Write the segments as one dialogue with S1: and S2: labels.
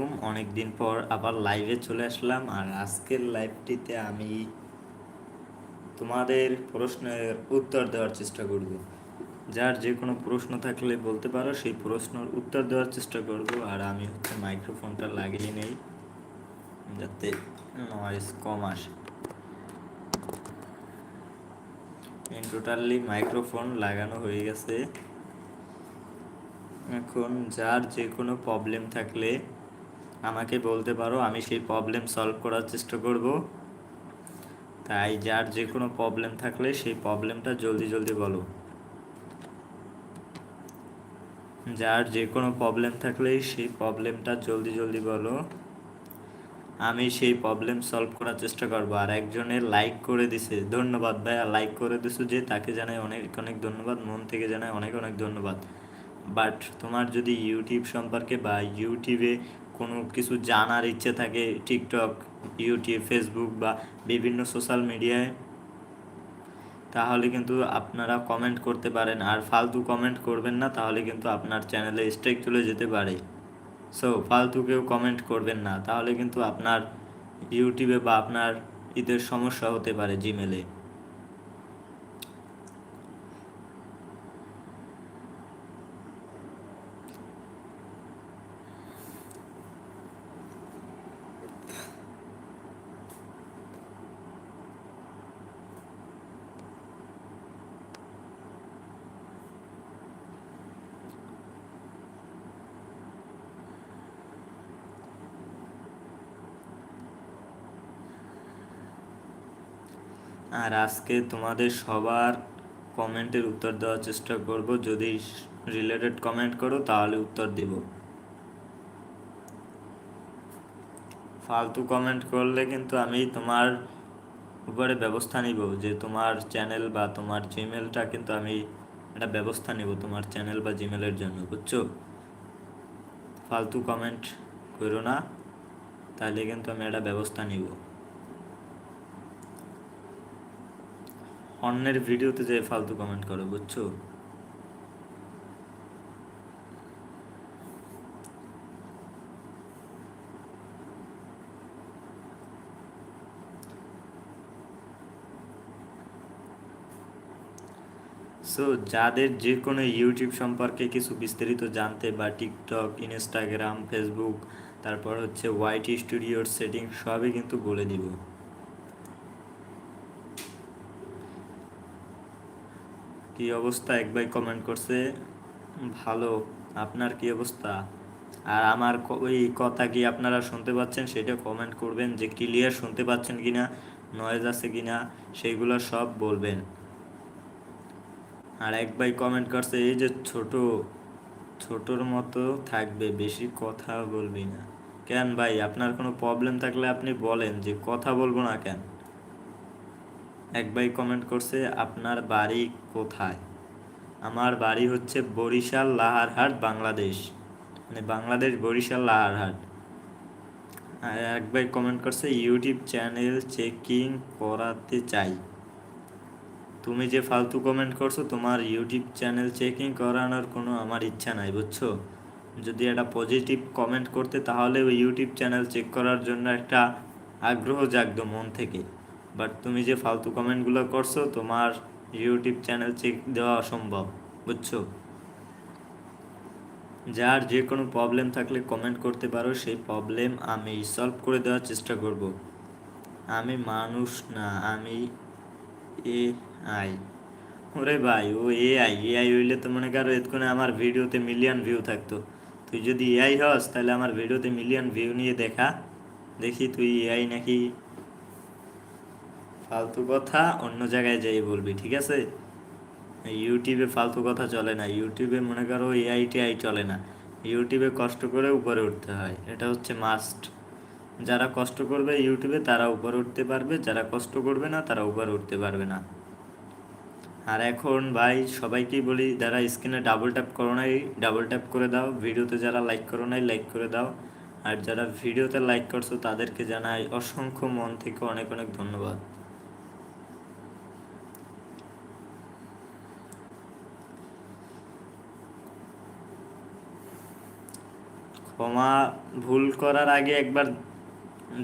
S1: আলাইকুম অনেক দিন পর আবার লাইভে চলে আসলাম। আর আজকের লাইভটিতে আমি তোমাদের প্রশ্নের উত্তর দেওয়ার চেষ্টা করব। যার যে কোনো প্রশ্ন থাকলে বলতে পারো, সেই প্রশ্নের উত্তর দেওয়ার চেষ্টা করব। আর আমি হচ্ছে মাইক্রোফোনটা লাগিয়ে নেই, যাতে নয়েজ কম আসে। টোটালি মাইক্রোফোন লাগানো হয়ে গেছে। এখন যার যে কোনো প্রবলেম থাকলে আমাকে বলতে পারো, আমি সেই প্রবলেম সলভ করার চেষ্টা করব। তাই যার যে কোনো প্রবলেম থাকলে সেই প্রবলেমটা জলদি জলদি বলো। যার যে কোনো প্রবলেম থাকলে সেই প্রবলেমটা জলদি জলদি বলো। আমি সেই প্রবলেম সলভ করার চেষ্টা করব। আর একজনের লাইক করে দিছে, ধন্যবাদ ভাইয়া লাইক করে দিছো যে তাকে জানাই অনেক অনেক ধন্যবাদ, মন থেকে জানাই অনেক অনেক ধন্যবাদ। বাট তোমার যদি ইউটিউব সম্পর্কে বা ইউটিউবে কোনো কিছু জানার ইচ্ছে থাকে টিকটক, ইউটিউব, ফেসবুক বা বিভিন্ন সোশ্যাল মিডিয়ায়, তাহলে কিন্তু আপনারা কমেন্ট করতে পারেন। আর ফালতু কমেন্ট করবেন না, তাহলে কিন্তু আপনার চ্যানেলে স্ট্রাইক চলে যেতে পারে। সো ফালতু কেউ কমেন্ট করবেন না, তাহলে কিন্তু আপনার ইউটিউবে বা আপনার ঈদের সমস্যা হতে পারে জিমেলে আর আজকে তোমাদের সবার কমেন্টের উত্তর দেওয়ার চেষ্টা করব। যদি রিলেটেড কমেন্ট করো, তাহলে উত্তর দেব। ফালতু কমেন্ট করলে কিন্তু আমি তোমার উপরে ব্যবস্থা নিব যে তোমার চ্যানেল বা তোমার জিমেলটা কিন্তু আমি একটা ব্যবস্থা নিব তোমার চ্যানেল বা জিমেলের জন্য, বুঝছ? ফালতু কমেন্ট করো না, তাহলে কিন্তু আমি একটা ব্যবস্থা নিব। অন্যের ভিডিওতে যে ফালতু কমেন্ট করো, বুঝছ? সো যাদের যে কোনো ইউটিউব সম্পর্কে কিছু বিস্তারিত জানতে বা টিকটক ইনস্টাগ্রাম ফেসবুক তারপর হচ্ছে ওয়াইটি স্টুডিওর সেটিং সবই কিন্তু বলে দিব। কি অবস্থা? এক ভাই কমেন্ট করছে, ভালো, আপনার কি অবস্থা? আর আমার ওই কথা কি আপনারা শুনতে পাচ্ছেন? সেটা কমেন্ট করবেন যে ক্লিয়ার শুনতে পাচ্ছেন কিনা নয়েজ আছে কিনা সেইগুলো সব বলবেন। আর এক ভাই কমেন্ট করছে, এই যে ছোট, ছোটর মতো থাকবে, বেশি কথা বলবি না। কেন ভাই? আপনার কোনো প্রবলেম থাকলে আপনি বলেন যে কথা বলব না কেন? এক ভাই কমেন্ট করছে, আপনার বাড়ি কোথায়? আমার বাড়ি হচ্ছে বরিশাল লাহারহাট, বাংলাদেশ। মানে বাংলাদেশ, বরিশাল, লাহারহাট। এক ভাই কমেন্ট করছে ইউটিউব চ্যানেল চেকিং করাতে চাই। তুমি যে ফালতু কমেন্ট করছ, তোমার ইউটিউব চ্যানেল চেকিং করানোর কোনো আমার ইচ্ছা নাই, বুঝছ? যদি একটা পজিটিভ কমেন্ট করতে, তাহলে ওই ইউটিউব চ্যানেল চেক করার জন্য একটা আগ্রহ জাগতো মন থেকে। বাট তুমি যে ফালতু কমেন্টগুলো করছ, তোমার ইউটিউব চ্যানেল চেক দেওয়া অসম্ভব, বুঝছ? যার যে কোনো প্রবলেম থাকলে কমেন্ট করতে পারো, সেই প্রবলেম আমি সলভ করে দেওয়ার চেষ্টা করব। আমি মানুষ না, আমি এ আই ওরে ভাই, ও এ আই এ আই হইলে তো মনে করো এতক্ষণে আমার ভিডিওতে মিলিয়ন ভিউ থাকতো। তুই যদি এআই হস, তাহলে আমার ভিডিওতে মিলিয়ন ভিউ নিয়ে দেখা। দেখি তুই এআই নাকি ফালতু কথা অন্য জায়গায় যাই বলবি, ঠিক আছে? ইউটিউবে ফালতু কথা চলে না। ইউটিউবে মনে করো এআই টিআই চলে না। ইউটিউবে কষ্ট করে উপরে উঠতে হয়। এটা হচ্ছে মাস্ট যারা কষ্ট করবে ইউটিউবে, তারা উপরে উঠতে পারবে। যারা কষ্ট করবে না, তারা উপরে উঠতে পারবে না। আর এখন ভাই, সবাইকেই বলি, যারা স্ক্রিনে ডাবল ট্যাপ করো নাই ডাবল ট্যাপ করে দাও। ভিডিওতে যারা লাইক করো নাই লাইক করে দাও। আর যারা ভিডিওতে লাইক করছ, তাদেরকে জানাই অসংখ্য মন থেকে অনেক অনেক ধন্যবাদ। ক্ষমা ভুল করার আগে একবার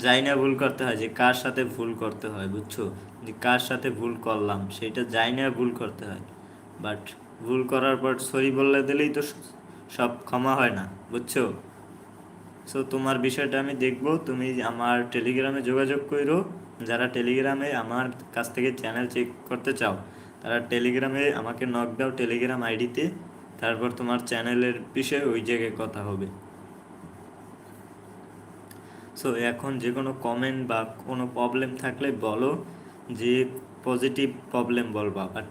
S1: যাই না ভুল করতে হয় যে কার সাথে ভুল করতে হয়, বুঝছ? যে কার সাথে ভুল করলাম সেটা যাই না ভুল করতে হয়। বাট ভুল করার পর সরি বললে দিলেই তো সব ক্ষমা হয় না, বুঝছ? সো তোমার বিষয়টা আমি দেখব, তুমি আমার টেলিগ্রামে যোগাযোগ করো। যারা টেলিগ্রামে আমার কাছ থেকে চ্যানেল চেক করতে চাও, তারা টেলিগ্রামে আমাকে নক দাও টেলিগ্রাম আইডিতে তারপর তোমার চ্যানেলের বিষয়ে ওই জায়গায় কথা হবে। সো এখন যে কোনো কমেন্ট বা কোনো প্রবলেম থাকলে বলো, যে পজিটিভ প্রবলেম বলবা। বাট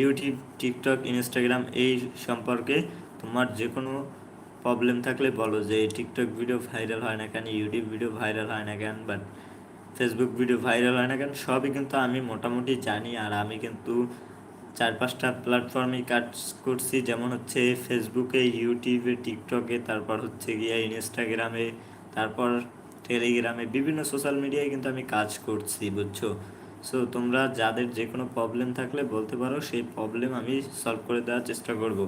S1: ইউটিউব টিকটক ইনস্টাগ্রাম এই সম্পর্কে তোমার যে কোনো প্রবলেম থাকলে বলো, যে টিকটক ভিডিও ভাইরাল হয় না কেন ইউটিউব ভিডিও ভাইরাল হয় না কেন বাট ফেসবুক ভিডিও ভাইরাল হয় না কেন, সবই কিন্তু আমি মোটামুটি জানি। আর আমি কিন্তু চার পাঁচটা প্ল্যাটফর্মে কাজ করছি। যেমন হচ্ছে ফেসবুকে ইউটিউবে টিকটকে তারপর হচ্ছে গিয়ে ইনস্টাগ্রামে তারপর টেলিগ্রামে বিভিন্ন সোশ্যাল মিডিয়ায় কিন্তু আমি কাজ করছি, বুঝছ? সো তোমরা যাদের যে কোনো প্রবলেম থাকলে বলতে পারো, সেই প্রবলেম আমি সলভ করে দেওয়ার চেষ্টা করব।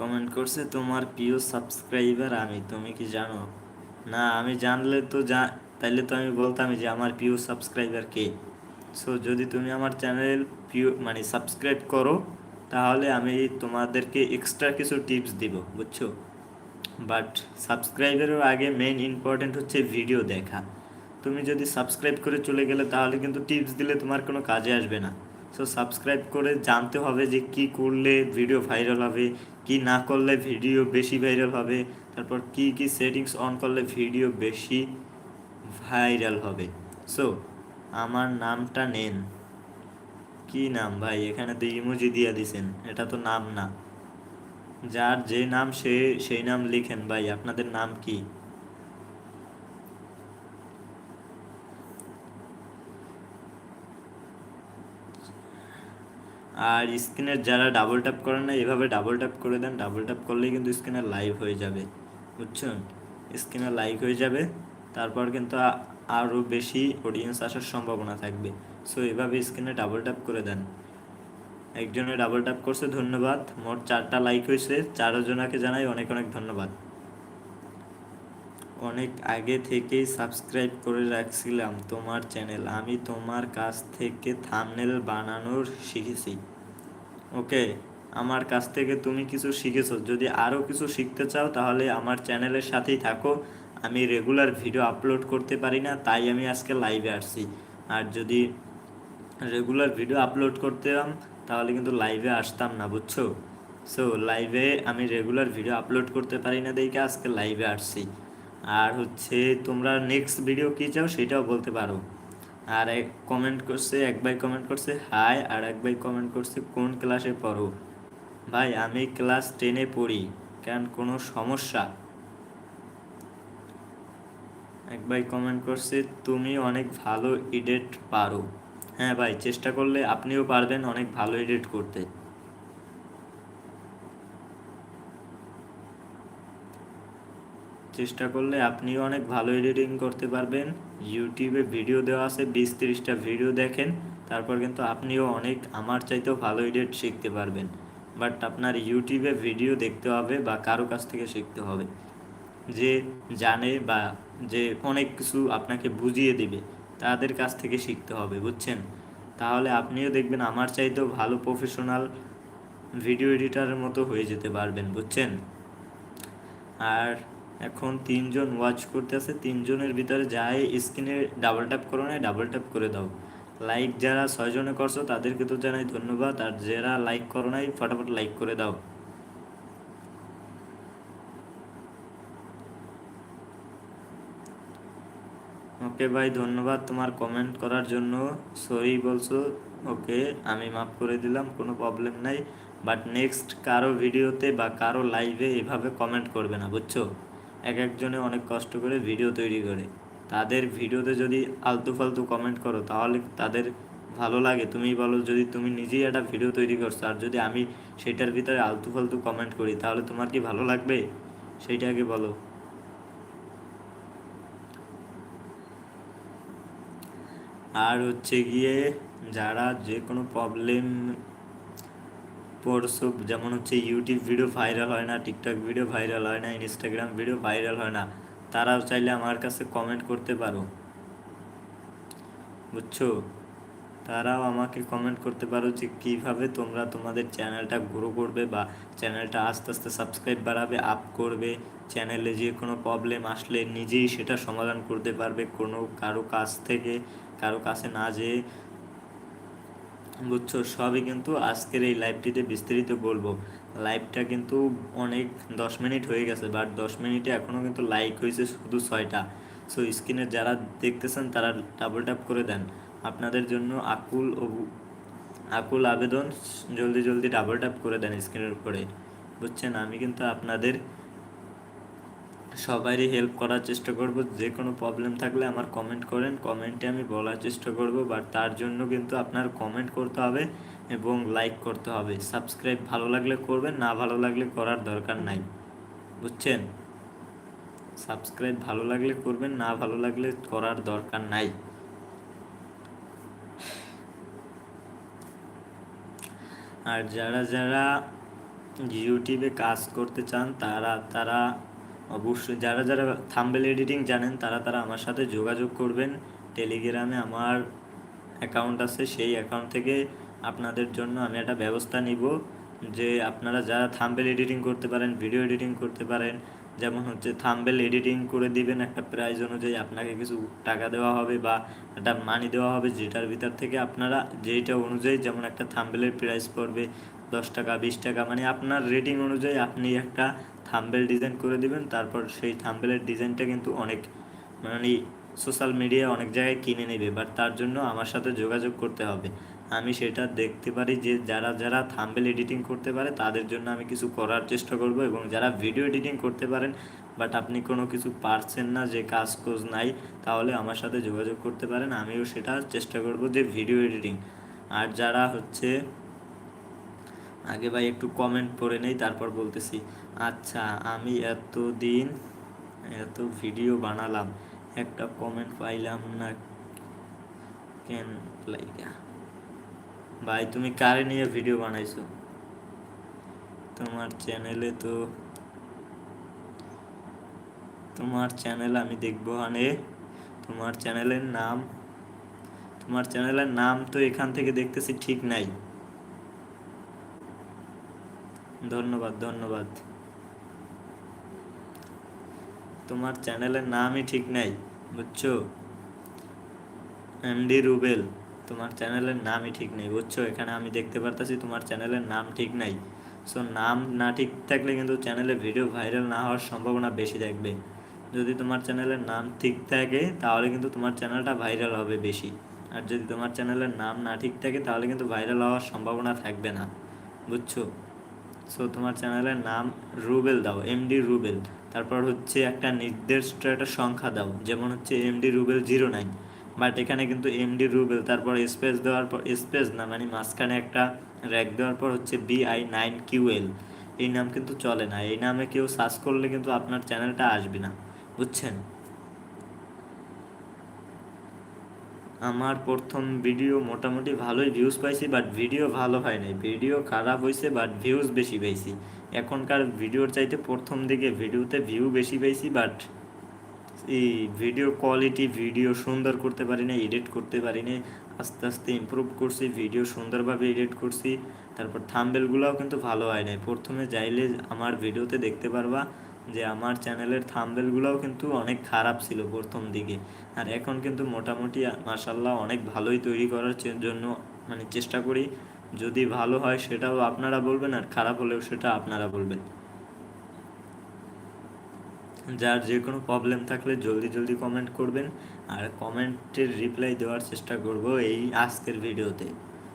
S1: কমেন্ট করছে, তোমার প্রিয় সাবস্ক্রাইবার আমি, তুমি কি জানো? না, আমি জানলে তো তাইলে তো আমি বলতাম যে আমার প্রিয় সাবস্ক্রাইবার কে। সো যদি তুমি আমার চ্যানেল প্রিয় মানে সাবস্ক্রাইব করো, তাহলে আমি তোমাদেরকে এক্সট্রা কিছু টিপস দিব, বুঝছ? বাট সাবস্ক্রাইবেরও আগে মেইন ইম্পর্টেন্ট হচ্ছে ভিডিও দেখা। তুমি যদি সাবস্ক্রাইব করে চলে গেলে, তাহলে কিন্তু টিপস দিলে তোমার কোনো কাজে আসবে না। সো সাবস্ক্রাইব করে জানতে হবে যে কি করলে ভিডিও ভাইরাল হবে, কি না করলে ভিডিও বেশি ভাইরাল হবে, তারপর কি কি সেটিংস অন করলে ভিডিও বেশি ভাইরাল হবে। সো আমার নামটা নেন। কি নাম ভাই? এখানে তো ইমোজি দিয়ে দিছেন। এটা তো নাম না। যার যে নাম সে, সেই নাম লিখেন ভাই। আপনাদের নাম কি? আর স্ক্রিনের যারা ডাবল ট্যাপ করেন না, এভাবে ডাবল ট্যাপ করে দেন। ডাবল ট্যাপ করলেই কিন্তু স্ক্রিনে লাইভ হয়ে যাবে। বুঝছেন? স্ক্রিনে লাইভ হয়ে যাবে। তারপর কিন্তু আরও বেশি অডিয়েন্স আসার সম্ভাবনা থাকবে। সো এভাবে স্ক্রিনে ডাবল ট্যাপ করে দেন। একজনে ডাবল ট্যাপ করছে, ধন্যবাদ। মোট চারটা লাইক হয়েছে চারজনাকে জানাই অনেক অনেক ধন্যবাদ। অনেক আগে থেকেই সাবস্ক্রাইব করে রাখছিলাম তোমার চ্যানেল আমি তোমার কাছ থেকে থামনেল বানানোর শিখেছি। ওকে আমার কাছ থেকে তুমি কিছু শিখেছো। যদি আরও কিছু শিখতে চাও, তাহলে আমার চ্যানেলের সাথেই থাকো। আমি রেগুলার ভিডিও আপলোড করতে পারি না, তাই আমি আজকে লাইভে আসছি। আর যদি রেগুলার ভিডিও আপলোড করতাম, তাহলে কিন্তু লাইভে আসতাম না, বুঝছ? সো লাইভে আমি রেগুলার ভিডিও আপলোড করতে পারি না দেখে আজকে লাইভে আসছি। আর হচ্ছে, তোমরা নেক্সট ভিডিও কী চাও সেটাও বলতে পারো। আর এক কমেন্ট করছে, এক ভাই কমেন্ট করছে হাই আর এক ভাই কমেন্ট করছে, কোন ক্লাসে পড়ো? ভাই, আমি ক্লাস টেনে পড়ি কেন কোনো সমস্যা। এক ভাই কমেন্ট করছে, তুমি অনেক ভালো এডিট পারো। হ্যাঁ ভাই, চেষ্টা করলে আপনিও পারবেন অনেক ভালো এডিট করতে। চেষ্টা করলে আপনিও অনেক ভালো এডিটিং করতে পারবেন। ইউটিউবে ভিডিও দেওয়া আছে, বিশ তিরিশটা ভিডিও দেখেন। তারপর কিন্তু আপনিও অনেক আমার চাইতেও ভালো এডিট শিখতে পারবেন। বাট আপনার ইউটিউবে ভিডিও দেখতে হবে বা কারও কাছ থেকে শিখতে হবে। যে জানে বা যে অনেক কিছু আপনাকে বুঝিয়ে দিবে, তাদের কাছ থেকে শিখতে হবে, বুঝছেন? তাহলে আপনিও দেখবেন আমার চাইতেও ভালো প্রফেশনাল ভিডিও এডিটারের মতো হয়ে যেতে পারবেন, বুঝছেন? আর এখন তিনজন ওয়াচ করতেছে, তিনজনের ভিতরে যাই স্ক্রিনে ডাবল ট্যাপ করো না ডাবল ট্যাপ করে দাও। লাইক যারা ছয়জনে করছ, তাদেরকে তো জানাই ধন্যবাদ, আর যারা লাইক করো নাই, ফটাফট লাইক করে দাও। ওকে ভাই, ধন্যবাদ তোমার কমেন্ট করার জন্য। সরি বলছো। ওকে, আমি মাফ করে দিলাম, কোনো প্রবলেম নাই। বাট নেক্সট কারও ভিডিওতে বা কারও লাইভে এভাবে কমেন্ট করবে না, বুঝছ? এক একজনে অনেক কষ্ট করে ভিডিও তৈরি করে। তাদের ভিডিওতে যদি আলতু ফালতু কমেন্ট করো, তাহলে তাদের ভালো লাগে। তুমি বলো, যদি তুমি নিজেই একটা ভিডিও তৈরি করছ, আর যদি আমি সেটার ভিতরে আলতু ফালতু কমেন্ট করি, তাহলে তোমার কি ভালো লাগবে? সেইটাকে বলো। আর হচ্ছে গিয়ে যারা যে কোনো প্রবলেম পড়ছো, যেমন হচ্ছে ইউটিউব ভিডিও ভাইরাল হয় না টিকটক ভিডিও ভাইরাল হয় না ইনস্টাগ্রাম ভিডিও ভাইরাল হয় না, তারাও চাইলে আমার কাছে কমেন্ট করতে পারো। বুঝছ? তারাও আমাকে কমেন্ট করতে পারো যে কীভাবে তোমরা তোমাদের চ্যানেলটা গ্রো করবে বা চ্যানেলটা আস্তে আস্তে সাবস্ক্রাইব বাড়াবে আপ করবে চ্যানেলে যে কোনো প্রবলেম আসলে নিজেই সেটা সমাধান করতে পারবে কোনো কারও কাছ থেকে। কারও কাছে না যেয়ে বুঝছ? সবই কিন্তু আজকের এই লাইভটিতে বিস্তারিত বলব। লাইভটা কিন্তু অনেক দশ মিনিট হয়ে গেছে বাট দশ মিনিটে এখনও কিন্তু লাইক হয়েছে শুধু ছয়টা। সো স্ক্রিনে যারা দেখতেছেন, তারা ডাবল ট্যাপ করে দেন। আপনাদের জন্য আকুল ও আকুল আবেদন, জলদি জলদি ডাবল ট্যাপ করে দেন স্ক্রিনের উপরে। বুঝছেন? আমি কিন্তু আপনাদের সবারই হেল্প করার চেষ্টা করব। যে কোনো প্রবলেম থাকলে আমার কমেন্ট করেন। কমেন্টে আমি বলার চেষ্টা করব। বাট তার জন্য কিন্তু আপনার কমেন্ট করতে হবে এবং লাইক করতে হবে। সাবস্ক্রাইব ভালো লাগলে করবেন, না ভালো লাগলে করার দরকার নাই। বুঝছেন? সাবস্ক্রাইব ভালো লাগলে করবেন, না ভালো লাগলে করার দরকার নাই। আর যারা যারা ইউটিউবে কাজ করতে চান, তারা তারা অবশ্যই যারা যারা থাম্বেল এডিটিং জানেন, তারা তারা আমার সাথে যোগাযোগ করবেন। টেলিগ্রামে আমার অ্যাকাউন্ট আছে, সেই অ্যাকাউন্ট থেকে আপনাদের জন্য আমি একটা ব্যবস্থা নিব যে আপনারা যারা থাম্বেল এডিটিং করতে পারেন ভিডিও এডিটিং করতে পারেন, যেমন হচ্ছে থাম্বেল এডিটিং করে দিবেন একটা প্রাইজ অনুযায়ী, আপনাকে কিছু টাকা দেওয়া হবে বা একটা মানি দেওয়া হবে, যেটার ভিতর থেকে আপনারা যেইটা অনুযায়ী যেমন একটা থাম্বেলের প্রাইস পড়বে দশ টাকা, বিশ টাকা মানে আপনার রেটিং অনুযায়ী আপনি একটা থাম্বেল ডিজাইন করে দিবেন, তারপর সেই থাম্বেলের ডিজাইনটা কিন্তু অনেক মানে সোশ্যাল মিডিয়ায় অনেক জায়গায় কিনে নেবে বাট তার জন্য আমার সাথে যোগাযোগ করতে হবে। আমি সেটা দেখতে পারি যে যারা যারা থাম্বেল এডিটিং করতে পারে, তাদের জন্য আমি কিছু করার চেষ্টা করব এবং যারা ভিডিও এডিটিং করতে পারেন বাট আপনি কোনো কিছু পারছেন না, যে কাজ কোজ নাই, তাহলে আমার সাথে যোগাযোগ করতে পারেন, আমিও সেটা চেষ্টা করব যে ভিডিও এডিটিং আর যারা হচ্ছে আগে ভাই একটু কমেন্ট পড়ে নেই, তারপর বলতেছি আচ্ছা আমি এতদিন এত ভিডিও বানালাম, একটা কমেন্ট পাইলাম না কেন লাইকা ভাই, তুমি কারে নিয়ে ভিডিও বানাইছো? তোমার চ্যানেলে তো, তোমার চ্যানেল আমি দেখব আনে তোমার চ্যানেলের নাম, তোমার চ্যানেলের নাম তো এখান থেকে দেখতেছি ঠিক নাই। ধন্যবাদ ধন্যবাদ। তোমার চ্যানেলের নামই ঠিক নাই, বুঝছ? এমডি রুবেল, তোমার চ্যানেলের নামই ঠিক নেই, বুঝছ? এখানে আমি দেখতে পারতাছি তোমার চ্যানেলের নাম ঠিক নাই। সো নাম না ঠিক থাকলে কিন্তু চ্যানেলে ভিডিও ভাইরাল না হওয়ার সম্ভাবনা বেশি থাকবে। যদি তোমার চ্যানেলের নাম ঠিক থাকে, তাহলে কিন্তু তোমার চ্যানেলটা ভাইরাল হবে বেশি। আর যদি তোমার চ্যানেলের নাম না ঠিক থাকে, তাহলে কিন্তু ভাইরাল হওয়ার সম্ভাবনা থাকবে না, বুঝছ? সো তোমার চ্যানেলের নাম রুবেল দাও এমডি রুবেল। তারপর হচ্ছে একটা নির্দিষ্ট একটা সংখ্যা দাও, যেমন হচ্ছে MD Rubel zero nine. But এখানে কিন্তু এমডি রুবেল, তারপর স্পেস দেওয়ার পর স্পেস না মানে মাঝখানে একটা র্যাক দেওয়ার পর হচ্ছে বিআই নাইন কিউএল এই নাম কিন্তু চলে না, এই নামে কেউ সার্চ করলে কিন্তু আপনার চ্যানেলটা আসবে না, বুঝছেন? আমার প্রথম ভিডিও মোটামুটি ভালোই ভিউজ পাইছি বাট ভিডিও ভালো হয় নাই। ভিডিও খারাপ হয়েছে বাট ভিউজ বেশি পাইছি। এখনকার ভিডিওর চাইতে প্রথম দিকে ভিডিওতে ভিউ বেশি পাইছি বাট এই ভিডিও কোয়ালিটি ভিডিও সুন্দর করতে পারি না এডিট করতে পারি না আস্তে আস্তে ইমপ্রুভ করছি ভিডিও সুন্দরভাবে এডিট করছি। তারপর থাম্বেলগুলোও কিন্তু ভালো হয় নাই। প্রথমে যাইলে আমার ভিডিওতে দেখতে পারবা। যে আমার চ্যানেলের থাম্বেলগুলোও কিন্তু অনেক খারাপ ছিল প্রথম দিকে। আর এখন কিন্তু মোটামুটি মাসাল্লাহ অনেক ভালোই তৈরি করার জন্য মানে চেষ্টা করি। যদি ভালো হয় সেটাও আপনারা বলবেন আর খারাপ হলেও সেটা আপনারা বলবেন। যার যে কোনো প্রবলেম থাকলে জলদি জলদি কমেন্ট করবেন। আর কমেন্টের রিপ্লাই দেওয়ার চেষ্টা করব এই আজকের ভিডিওতে।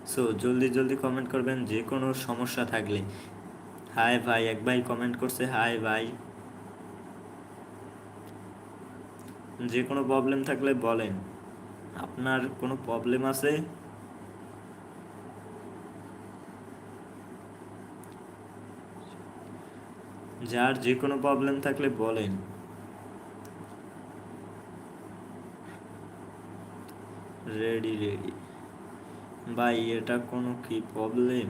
S1: সো জলদি জলদি কমেন্ট করবেন যে কোনো সমস্যা থাকলে। হাই ভাই, এক ভাই কমেন্ট করছে হাই ভাই। যে কোনো প্রবলেম থাকলে বলেন। আপনার কোনো প্রবলেম আছে? যার যে কোনো প্রবলেম থাকলে বলেন। রেডি রেডি ভাই, এটা কোনো কি প্রবলেম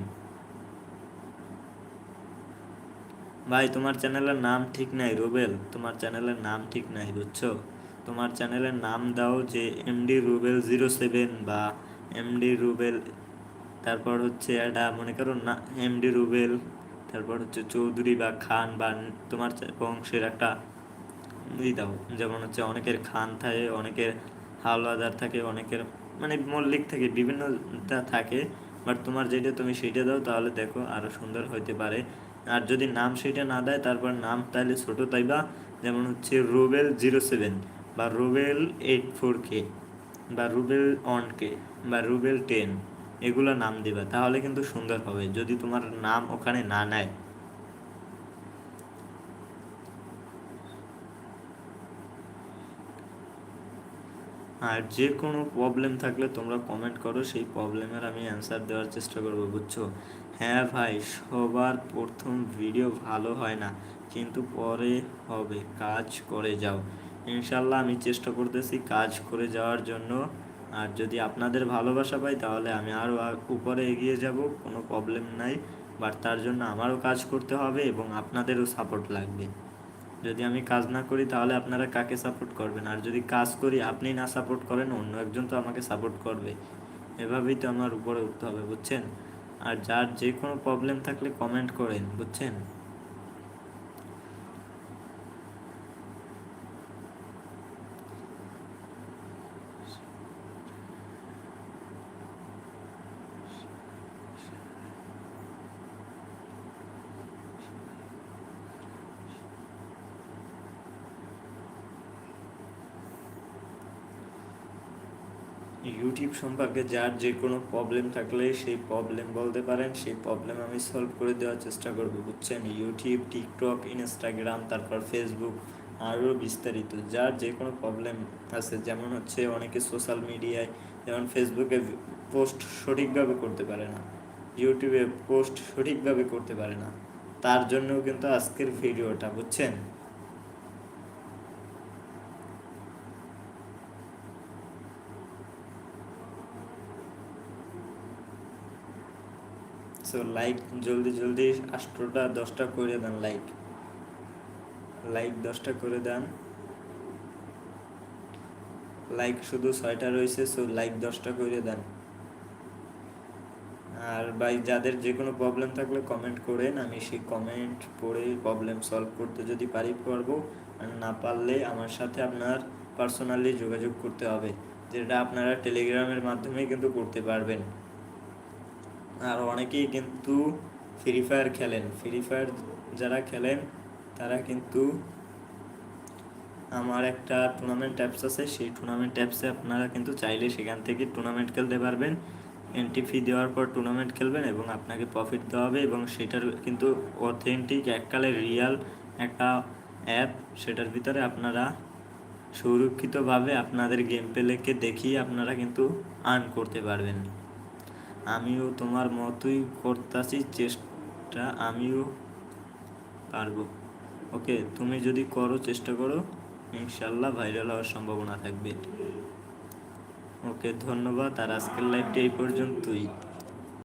S1: ভাই, তোমার চ্যানেলের নাম ঠিক নাই, রুবেল। তোমার চ্যানেলের নাম ঠিক নাই, বুঝছ? তোমার চ্যানেলের নাম দাও যে এমডি রুবেল জিরো সেভেন বা এমডি রুবেল তারপর হচ্ছে এটা মনে করো না এমডি রুবেল তারপর হচ্ছে চৌধুরী বা খান বা তোমার বংশের একটা ই দাও, যেমন হচ্ছে অনেকের খান থাকে, অনেকের হাওলাদার থাকে, অনেকের মানে মল্লিক থাকে, বিভিন্নটা থাকে বাট তোমার যেটা তুমি সেটা দাও তাহলে দেখো আরও সুন্দর হইতে পারে। আর যদি নাম সেটা না দেয়, তারপর নাম তাহলে ছোট তাইবা, যেমন হচ্ছে রুবেল জিরো সেভেন বা রুবেল এইট ফোর কে, বা রুবেল অন কে, বা রুবেল টেন, এগুলো নাম দিবা, তাহলে কিন্তু সুন্দর হবে, যদি তোমার নাম ওখানে না নেয়। আর যে কোনো প্রবলেম থাকলে তোমরা কমেন্ট করো, সেই প্রবলেমের আমি অ্যান্সার দেওয়ার চেষ্টা করব, বুঝছ? হ্যাঁ ভাই, সবার প্রথম ভিডিও ভালো হয় না, কিন্তু পরে হবে, কাজ করে যাও। ইনশাল্লাহ আমি চেষ্টা করতেছি কাজ করে যাওয়ার জন্য। আর যদি আপনাদের ভালোবাসা পাই তাহলে আমি আরও উপরে এগিয়ে যাব, কোনো প্রবলেম নাই। বাট তার জন্য আমারও কাজ করতে হবে এবং আপনাদেরও সাপোর্ট লাগবে। যদি আমি কাজ না করি তাহলে আপনারা কাকে সাপোর্ট করবেন? আর যদি কাজ করি আপনি না সাপোর্ট করেন, অন্য একজন তো আমাকে সাপোর্ট করবে। এভাবেই তো আমার উপরে উঠতে হবে, বুঝছেন? আর যার যে কোনো প্রবলেম থাকলে কমেন্ট করেন, বুঝছেন? ইউটিউব সম্পর্কে যার যে কোনো প্রবলেম থাকলে সেই প্রবলেম বলতে পারেন, সেই প্রবলেম আমি সলভ করে দেওয়ার চেষ্টা করব, বুঝছেন? ইউটিউব টিকটক ইনস্টাগ্রাম তারপর ফেসবুক আরও বিস্তারিত। যার যে কোনো প্রবলেম আছে, যেমন হচ্ছে অনেকে সোশ্যাল মিডিয়ায় যেমন ফেসবুকে পোস্ট সঠিকভাবে করতে পারে না ইউটিউবে পোস্ট সঠিকভাবে করতে পারে না, তার জন্যও কিন্তু আজকের ভিডিওটা বুঝছেন? সো লাইক জলদি জলদি আষ্টটা, দশটা করে দেন লাইক লাইক দশটা করে দেন। লাইক শুধু ছয়টা রয়েছে সো লাইক দশটা করে দেন। আর ভাই, যাদের যে কোনো প্রবলেম থাকলে কমেন্ট করেন, আমি সেই কমেন্ট পড়ে প্রবলেম সলভ করতে যদি পারি পারব। আর না পারলে আমার সাথে আপনার পার্সোনালি যোগাযোগ করতে হবে, যেটা আপনারা টেলিগ্রামের মাধ্যমে কিন্তু করতে পারবেন। আর অনেকেই কিন্তু ফ্রি ফায়ার খেলেন। ফ্রি ফায়ার যারা খেলেন, তারা কিন্তু আমার একটা টুর্নামেন্ট অ্যাপস আছে। সেই টুর্নামেন্ট অ্যাপসে আপনারা কিন্তু চাইলে সেখান থেকে টুর্নামেন্ট খেলতে পারবেন। এন্ট্রি ফি দেওয়ার পর টুর্নামেন্ট খেলবেন এবং আপনাকে প্রফিট দেওয়া হবে এবং সেটার কিন্তু অথেন্টিক এককালে রিয়াল একটা অ্যাপ সেটার ভিতরে আপনারা সুরক্ষিতভাবে আপনাদের গেম প্লেকে দেখিয়ে আপনারা কিন্তু আর্ন করতে পারবেন। আমিও তোমার মতোই করতেছি, চেষ্টা আমিও পারব। ওকে, তুমি যদি করো, চেষ্টা করো, ইনশাল্লাহ ভাইরাল হওয়ার সম্ভাবনা থাকবে। ওকে, ধন্যবাদ, আর আজকের লাইভটি এই পর্যন্তই।